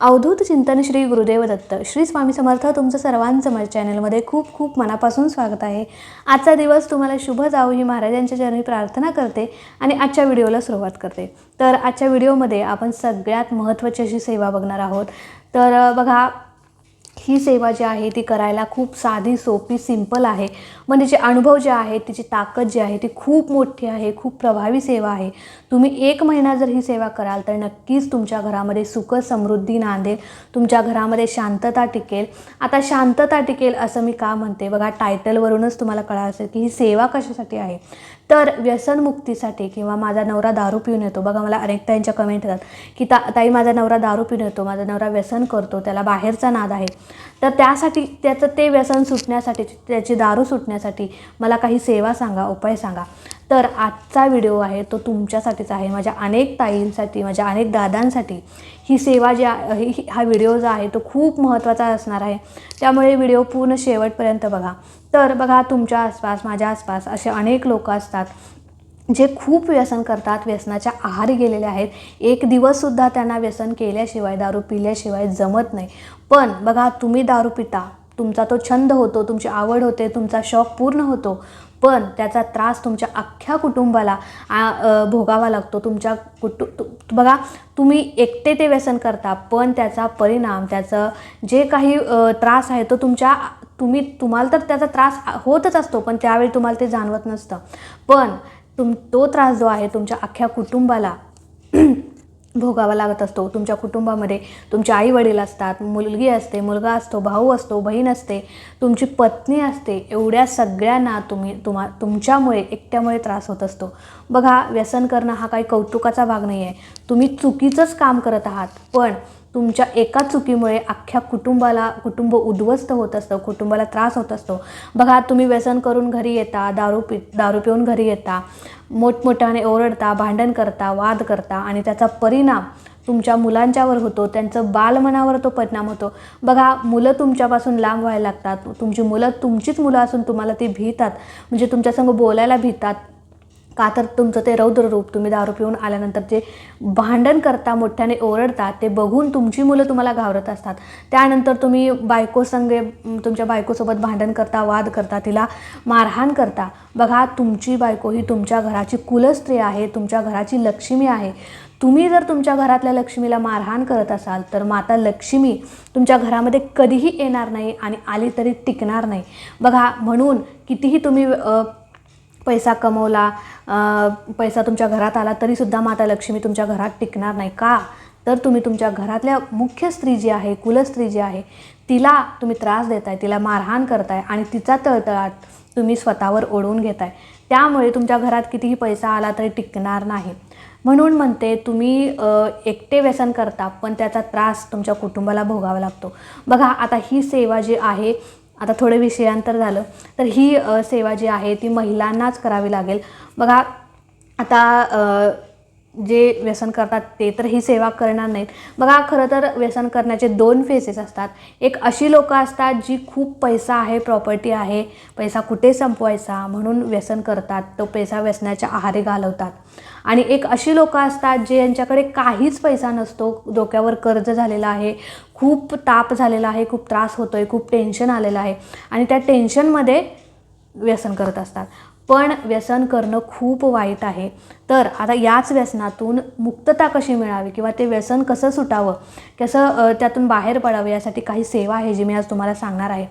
अवधूत चिंतन श्री गुरुदेव दत्त. श्री स्वामी समर्थ तुमचं सर्वांचं माझ्या चॅनलमध्ये खूप खूप मनापासून स्वागत आहे. आजचा दिवस तुम्हाला शुभ जाऊ ही महाराजांच्या चरणी प्रार्थना करते आणि आजच्या व्हिडिओला सुरुवात करते. तर आजच्या व्हिडिओमध्ये आपण सगळ्यात महत्त्वाची अशी सेवा बघणार आहोत. तर बघा ही सेवा जी आहे ती करायला खूप साधी सोपी सिंपल आहे. म्हणजे मग तिचे अनुभव जे आहेत तिची ताकद जी आहे ती खूप मोठी आहे खूप प्रभावी सेवा आहे. तुम्ही एक महिना जर ही सेवा कराल तर नक्कीच तुमच्या घरामध्ये सुख समृद्धी नांदेल. तुमच्या घरामध्ये शांतता टिकेल. आता शांतता टिकेल असं मी का म्हणते? बघा टायटलवरूनच तुम्हाला कळा असेल की ही सेवा कशासाठी आहे? तर व्यसनमुक्तीसाठी किंवा माझा नवरा दारू पिऊन येतो. बघा मला अनेक ताईंच्या कमेंट येतात की ता ताई माझा नवरा दारू पिऊन येतो माझा नवरा व्यसन करतो त्याला बाहेरचा नाद आहे. तर त्यासाठी त्याचं ते व्यसन सुटण्यासाठी त्याची दारू सुटण्यासाठी मला काही सेवा सांगा उपाय सांगा. तर आजचा व्हिडिओ आहे तो तुमच्यासाठीच आहे. माझ्या अनेक ताईंसाठी माझ्या अनेक दादांसाठी ही सेवा जी आहे ही- ही- हा व्हिडिओ जो आहे तो खूप महत्त्वाचा असणार आहे. त्यामुळे व्हिडिओ पूर्ण शेवटपर्यंत बघा. तर बघा तुमच्या आसपास माझ्या आसपास असे अनेक लोक असतात जे खूप व्यसन करतात व्यसनाच्या आहारी गेलेले आहेत. एक दिवससुद्धा त्यांना व्यसन केल्याशिवाय दारू पिल्याशिवाय जमत नाही. पण बघा तुम्ही दारू पिता तुमचा तो छंद होतो तुमची आवड होते तुमचा शौक पूर्ण होतो पण त्याचा त्रास तुमच्या अख्ख्या कुटुंबाला भोगावा लागतो. तुमच्या कुटु तु- बघा तुम्ही एकटे ते व्यसन करता पण त्याचा परिणाम त्याचं जे काही त्रास आहे तो तुमच्या तुम्ही तुम्हाला तर त्याचा त्रास होतच असतो पण त्यावेळी तुम्हाला ते जाणवत नसतं. पण तुम तो त्रास जो आहे तुमच्या अख्ख्या कुटुंबाला भोगावा लागत असतो. तुमच्या कुटुंबामध्ये तुमचे आई वडील असतात मुलगी असते मुलगा असतो भाऊ असतो बहीण असते तुमची पत्नी असते एवढ्या सगळ्यांना तुम्ही तुम्हा तुमच्यामुळे एकट्यामुळे त्रास होत असतो. बघा व्यसन करणं हा काही कौतुकाचा भाग नाही आहे तुम्ही चुकीचंच काम करत आहात पण तुमच्या एका चुकीमुळे अख्ख्या कुटुंबाला कुटुंब उद्ध्वस्त होत असतं कुटुंबाला त्रास होत असतो. बघा तुम्ही व्यसन करून घरी येता दारू पि दारू पिऊन घरी येता मोठमोठ्याने ओरडता भांडण करता वाद करता आणि त्याचा परिणाम तुमच्या मुलांच्यावर होतो. त्यांचं बालमनावर तो परिणाम होतो. बघा मुलं तुमच्यापासून लांब व्हायला लागतात. तुमची मुलं तुमचीच मुलं असून तुम्हाला ती भीतात. म्हणजे तुमच्यासंग बोलायला भीतात. का तर तुमचं ते रौद्र रूप तुम्ही दारू पिऊन आल्यानंतर जे भांडण करता मोठ्याने ओरडतात ते बघून तुमची मुलं तुम्हाला घाबरत असतात. त्यानंतर तुम्ही बायको संगे तुमच्या बायकोसोबत भांडण करता वाद करता तिला मारहाण करता. बघा तुमची बायको ही तुमच्या घराची कुलस्त्री आहे तुमच्या घराची लक्ष्मी आहे. तुम्ही जर तुमच्या घरातल्या लक्ष्मीला मारहाण करत असाल तर माता लक्ष्मी तुमच्या घरामध्ये कधीही येणार नाही आणि आली तरी टिकणार नाही. बघा म्हणून कितीही तुम्ही पैसा कमवला पैसा तुमच्या घरात आला तरीसुद्धा माता लक्ष्मी तुमच्या घरात टिकणार नाही का? तर तुम्ही तुमच्या घरातल्या मुख्य स्त्री जी आहे कुलस्त्री जी आहे तिला तुम्ही त्रास देताय तिला मारहाण करताय आणि तिचा तळतळाट तुम्ही स्वतःवर ओढवून घेताय. त्यामुळे तुमच्या घरात कितीही पैसा आला तरी टिकणार नाही. म्हणून म्हणते तुम्ही एकटे व्यसन करता पण त्याचा त्रास तुमच्या कुटुंबाला भोगावा लागतो. बघा आता ही सेवा जी आहे आता थोडं विषयांतर झालं तर ही सेवा जी आहे ती महिलांनाच करावी लागेल. बघा आता जे व्यसन करतात ते तर ही सेवा करणार नाहीत. बघा खरं तर व्यसन करण्याचे दोन फेसेस असतात. एक अशी लोकं असतात जी खूप पैसा आहे प्रॉपर्टी आहे पैसा कुठे संपवायचा म्हणून व्यसन करतात तो पैसा व्यसनाच्या आहारी घालवतात. आणि एक अशी लोकं असतात जे यांच्याकडे काहीच पैसा नसतो डोक्यावर कर्ज झालेलं आहे खूप ताप झालेला आहे खूप त्रास होतो आहे खूप टेन्शन आलेलं आहे. आणि त्या टेन्शनमध्ये व्यसन करत असतात. पण व्यसन करणं खूप वाईट आहे. तर आता याच व्यसनातून मुक्तता कशी मिळावी किंवा ते व्यसन कसं सुटावं कसं त्यातून बाहेर पडावं यासाठी काही सेवा आहे जी मी आज तुम्हाला सांगणार आहे.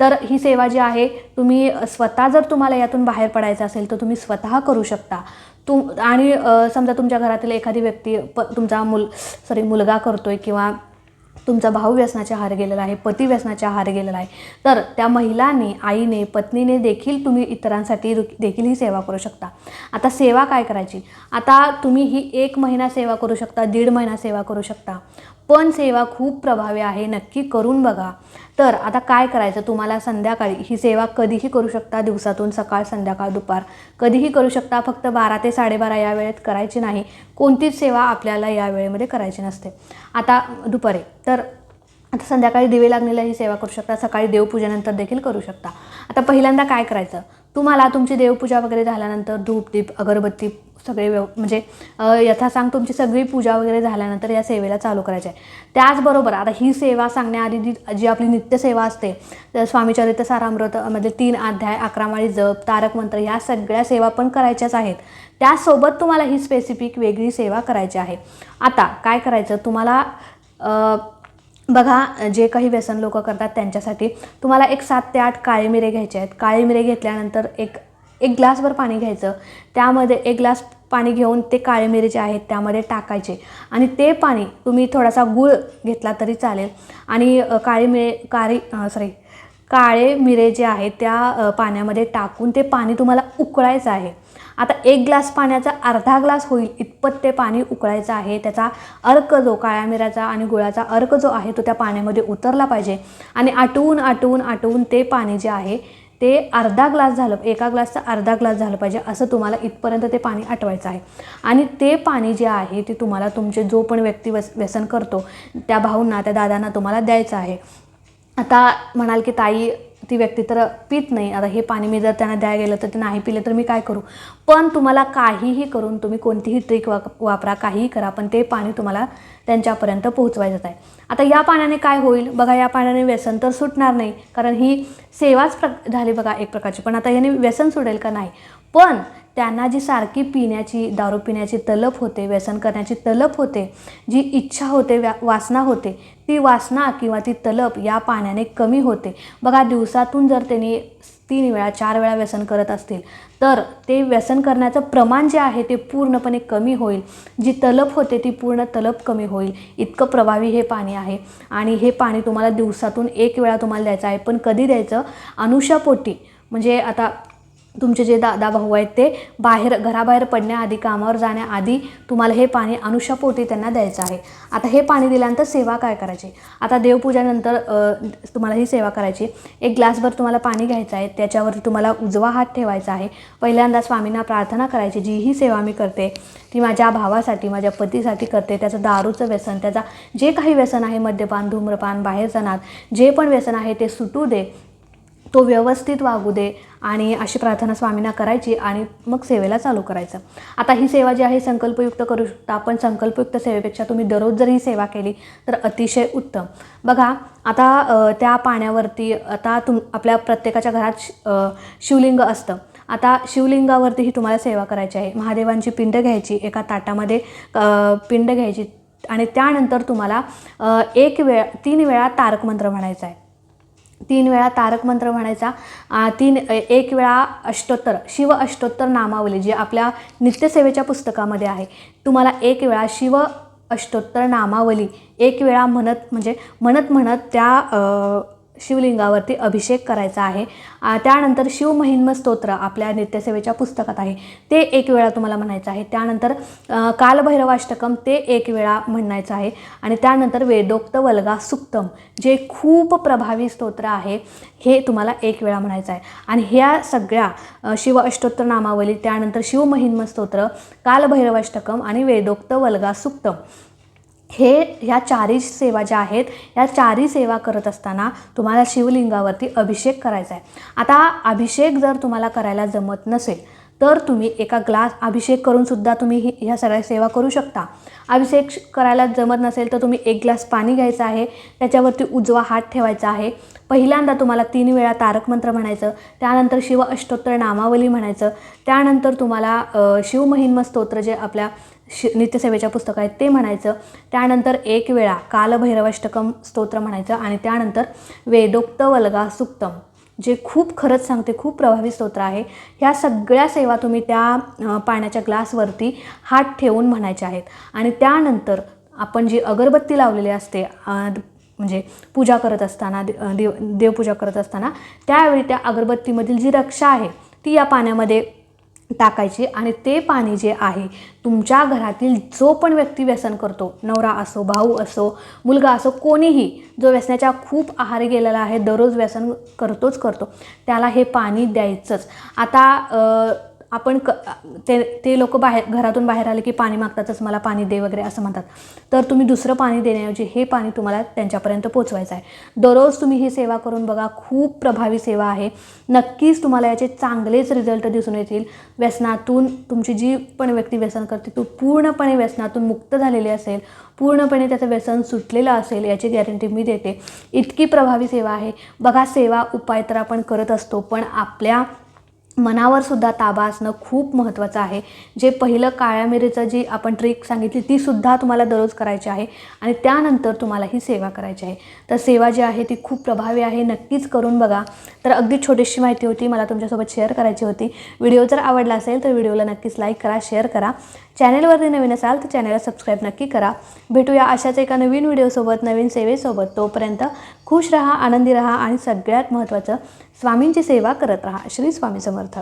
तर ही सेवा जी आहे तुम्ही स्वतः जर तुम्हाला यातून बाहेर पडायचं असेल तर तुम्ही स्वतः करू शकता. तुम आणि समजा तुमच्या घरातील एखादी व्यक्ती प तुमचा मुल सॉरी मुलगा करतोय किंवा तुमचा भाऊ व्यसनाच्या आहार गेलेला आहे पती व्यसनाच्या आहार गेलेला आहे. तर त्या महिलाने आईने पत्नीने देखील तुम्ही इतरांसाठी देखील ही सेवा करू शकता. आता सेवा काय करायची? आता तुम्ही ही एक महिना सेवा करू शकता दीड महिना सेवा करू शकता. पण सेवा खूप प्रभावी आहे नक्की करून बघा. तर आता काय करायचं? तुम्हाला संध्याकाळी ही सेवा कधीही करू शकता दिवसातून सकाळ संध्याकाळ दुपार. कधीही करू शकता फक्त बारा ते साडेबारा या वेळेत करायची नाही. कोणतीच सेवा आपल्याला या वेळेमध्ये करायची नसते. आता दुपारी. तर आता संध्याकाळी दिवे लागलेला ही सेवा करू शकता सकाळी देवपूजेनंतर देखील करू शकता. आता पहिल्यांदा काय करायचं? तुम्हाला तुमची देवपूजा वगैरे झाल्यानंतर धूप दीप अगरबत्ती सगळे व्यव म्हणजे यथासांग तुमची सगळी पूजा वगैरे झाल्यानंतर या सेवेला चालू करायचे आहे. त्याचबरोबर आता ही सेवा सांगण्याआधी जी जी आपली नित्यसेवा असते तर स्वामीचरित्र सारामृतमध्ये तीन अध्याय अकरामाळी जप तारक मंत्र ह्या सगळ्या सेवा पण करायच्याच आहेत. त्यासोबत तुम्हाला ही स्पेसिफिक वेगळी सेवा करायची आहे. आता काय करायचं? तुम्हाला बघा जे काही व्यसन लोक करतात त्यांच्यासाठी तुम्हाला एक सात ते आठ काळे मिरे घ्यायचे आहेत. काळे मिरे घेतल्यानंतर एक एक ग्लासभर पाणी घ्यायचं. त्यामध्ये एक ग्लास पाणी घेऊन ते काळे मिरे जे आहेत त्यामध्ये टाकायचे. आणि ते पाणी तुम्ही थोडासा गूळ घेतला तरी चालेल. आणि काळे मिरे काळी सॉरी काळे मिरे जे आहेत त्या पाण्यामध्ये टाकून ते पाणी तुम्हाला उकळायचं आहे. आता एक ग्लास पाण्याचा अर्धा ग्लास होईल इतपत ते पाणी उकळायचं आहे. त्याचा अर्क जो काळ्या मिऱ्याचा आणि गुळाचा अर्क जो आहे तो त्या पाण्यामध्ये उतरला पाहिजे. आणि आटवून आटवून आटवून ते पाणी जे आहे ते अर्धा ग्लास झालं एका ग्लासचा अर्धा ग्लास झालं पाहिजे असं तुम्हाला इथपर्यंत ते पाणी आटवायचं आहे. आणि ते पाणी जे आहे ते तुम्हाला तुमचे जो पण व्यक्ती व्यस व्यसन करतो त्या भाऊंना त्या दादांना तुम्हाला द्यायचं आहे. आता म्हणाल की ताई ती व्यक्ती तर पित नाही. आता हे पाणी मी जर त्यांना द्यायला गेलं तर ते नाही पिलं तर मी काय करू? पण तुम्हाला काहीही करून तुम्ही कोणतीही ट्रिक वा वापरा काहीही करा पण ते पाणी तुम्हाला त्यांच्यापर्यंत पोहोचवायचं आहे. आता या पाण्याने काय होईल? बघा या पाण्याने व्यसन तर सुटणार नाही कारण ही सेवाच प्र झाली बघा एक प्रकारची. पण आता याने व्यसन सुटेल का नाही? पण त्यांना जी सारखी पिण्याची दारू पिण्याची तलप होते व्यसन करण्याची तलप होते जी इच्छा होते व्या वासना होते ती वासना किंवा ती तलप या पाण्याने कमी होते. बघा दिवसातून जर त्यांनी तीन वेळा चार वेळा व्यसन करत असतील तर ते व्यसन करण्याचं प्रमाण जे आहे ते पूर्णपणे कमी होईल. जी तलप होते ती पूर्ण तलप कमी होईल. इतकं प्रभावी हे पाणी आहे. आणि हे पाणी तुम्हाला दिवसातून एक वेळा तुम्हाला द्यायचं आहे. पण कधी द्यायचं? अनुषापोटी. म्हणजे आता तुमचे जे दादा भाऊ आहेत ते बाहेर घराबाहेर पडण्याआधी कामावर जाण्याआधी तुम्हाला हे पाणी अनुषापोटी त्यांना द्यायचं आहे. आता हे पाणी दिल्यानंतर सेवा काय करायची? आता देवपूजानंतर तुम्हाला ही सेवा करायची. एक ग्लासभर तुम्हाला पाणी घ्यायचं आहे त्याच्यावरती तुम्हाला उजवा हात ठेवायचा आहे. पहिल्यांदा स्वामींना प्रार्थना करायची जी ही सेवा मी करते ती माझ्या भावासाठी माझ्या पतीसाठी करते त्याचं दारूचं व्यसन त्याचा जे काही व्यसन आहे मद्यपान धूम्रपान बाहेर जाणार जे पण व्यसन आहे ते सुटू दे तो व्यवस्थित वागू दे आणि अशी प्रार्थना स्वामींना करायची आणि मग सेवेला चालू करायचं. आता ही सेवा जी आहे संकल्पयुक्त करू शकता आपण. संकल्पयुक्त सेवेपेक्षा तुम्ही दररोज जर ही सेवा केली तर अतिशय उत्तम. बघा आता त्या पाण्यावरती आता तुम आपल्या प्रत्येकाच्या घरात शिवलिंग असतं. आता शिवलिंगावरतीही तुम्हाला सेवा करायची आहे. महादेवांची पिंड घ्यायची एका ताटामध्ये पिंड घ्यायची आणि त्यानंतर तुम्हाला एक वेळ तीन वेळा तारक मंत्र म्हणायचा आहे. तीन वेळा तारक मंत्र म्हणायचा. तीन एक वेळा अष्टोत्तर शिव अष्टोत्तर नामावली जी आपल्या नित्यसेवेच्या पुस्तकामध्ये आहे. तुम्हाला एक वेळा शिव अष्टोत्तर नामावली एक वेळा म्हणत म्हणजे म्हणत म्हणत त्या शिवलिंगावरती अभिषेक करायचा आहे. त्यानंतर शिवमहिन्म स्तोत्र आपल्या नित्यसेवेच्या पुस्तकात आहे. ते एक वेळा तुम्हाला म्हणायचं आहे. त्यानंतर कालभैरवाष्टकम ते एक वेळा म्हणायचं आहे. आणि त्यानंतर वेदोक्त वल्गा सुक्तम जे खूप प्रभावी स्तोत्र आहे हे तुम्हाला एक वेळा म्हणायचं आहे. आणि ह्या सगळ्या शिव अष्टोत्तर नामावली त्यानंतर शिवमहिन्म स्तोत्र कालभैरवाष्टकम आणि वेदोक्त वल्गा सुक्तम हे ह्या चारही सेवा ज्या आहेत या चारही सेवा करत असताना तुम्हाला शिवलिंगावरती अभिषेक करायचा आहे. आता अभिषेक जर तुम्हाला करायला जमत नसेल तर तुम्ही एका ग्लास अभिषेक करून सुद्धा तुम्ही ही ह्या सगळ्या सेवा करू शकता. अभिषेक श- करायला जमत नसेल तर तुम्ही एक ग्लास पाणी घ्यायचं आहे त्याच्यावरती उजवा हात ठेवायचा आहे. पहिल्यांदा तुम्हाला तीन वेळा तारक मंत्र म्हणायचं त्यानंतर शिव अष्टोत्तर नामावली म्हणायचं त्यानंतर तुम्हाला शिवमहिन्म स्तोत्र जे आपल्या शि नित्यसेवेच्या पुस्तक आहेत ते म्हणायचं. त्यानंतर एक वेळा कालभैरवाष्टकम स्तोत्र म्हणायचं आणि त्यानंतर वेदोक्त वल्गा सुक्तम जे खूप खरंच सांगते खूप प्रभावी स्तोत्र आहे. ह्या सगळ्या सेवा तुम्ही त्या पाण्याच्या ग्लासवरती हात ठेवून म्हणायच्या आहेत. आणि त्यानंतर आपण जी अगरबत्ती लावलेली असते म्हणजे पूजा करत असताना देव देवपूजा करत असताना त्यावेळी त्या अगरबत्तीमधील जी रक्षा आहे ती या पाण्यामध्ये टाकायचे आणि ते पाणी जे आहे तुमच्या घरातील जो पण व्यक्ती व्यसन करतो नवरा असो भाऊ असो मुलगा असो कोणीही जो व्यसनाच्या खूप आहार गेलेला आहे दररोज व्यसन करतोच करतो त्याला हे पाणी द्यायचंच. आता आपण क ते ते लोक बाहेर घरातून बाहेर आले की पाणी मागतातच मला पाणी दे वगैरे असं म्हणतात. तर तुम्ही दुसरं पाणी देण्याऐवजी हे पाणी तुम्हाला त्यांच्यापर्यंत पोचवायचं आहे. दररोज तुम्ही ही सेवा करून बघा खूप प्रभावी सेवा आहे. नक्कीच तुम्हाला याचे चांगलेच रिझल्ट दिसून येतील. व्यसनातून तुमची जी पण व्यक्ती व्यसन करते तो पूर्णपणे व्यसनातून मुक्त झालेली असेल पूर्णपणे त्याचं व्यसन सुटलेलं असेल याची गॅरंटी मी देते. इतकी प्रभावी सेवा आहे. बघा सेवा उपाय तर आपण करत असतो पण आपल्या मनावर सुद्धा ताबा असणं खूप महत्त्वाचं आहे. जे पहिलं काळ्या मिरीचं जी आपण ट्रिक सांगितली ती सुद्धा तुम्हाला दररोज करायची आहे आणि त्यानंतर तुम्हाला ही सेवा करायची आहे. तर सेवा जी आहे ती खूप प्रभावी आहे नक्कीच करून बघा. तर अगदी छोटीशी माहिती होती मला तुमच्यासोबत शेअर करायची होती. व्हिडिओ जर आवडला असेल तर व्हिडिओला नक्कीच लाईक करा शेअर करा. चॅनलवरती नवीन असाल तर चॅनलला सबस्क्राईब नक्की करा. भेटूया अशाच एका नवीन व्हिडिओसोबत नवीन सेवेसोबत. तोपर्यंत खुश रहा आनंदी रहा आणि सगळ्यात महत्त्वाचं स्वामींची सेवा करत रहा. श्री स्वामी समर्थ.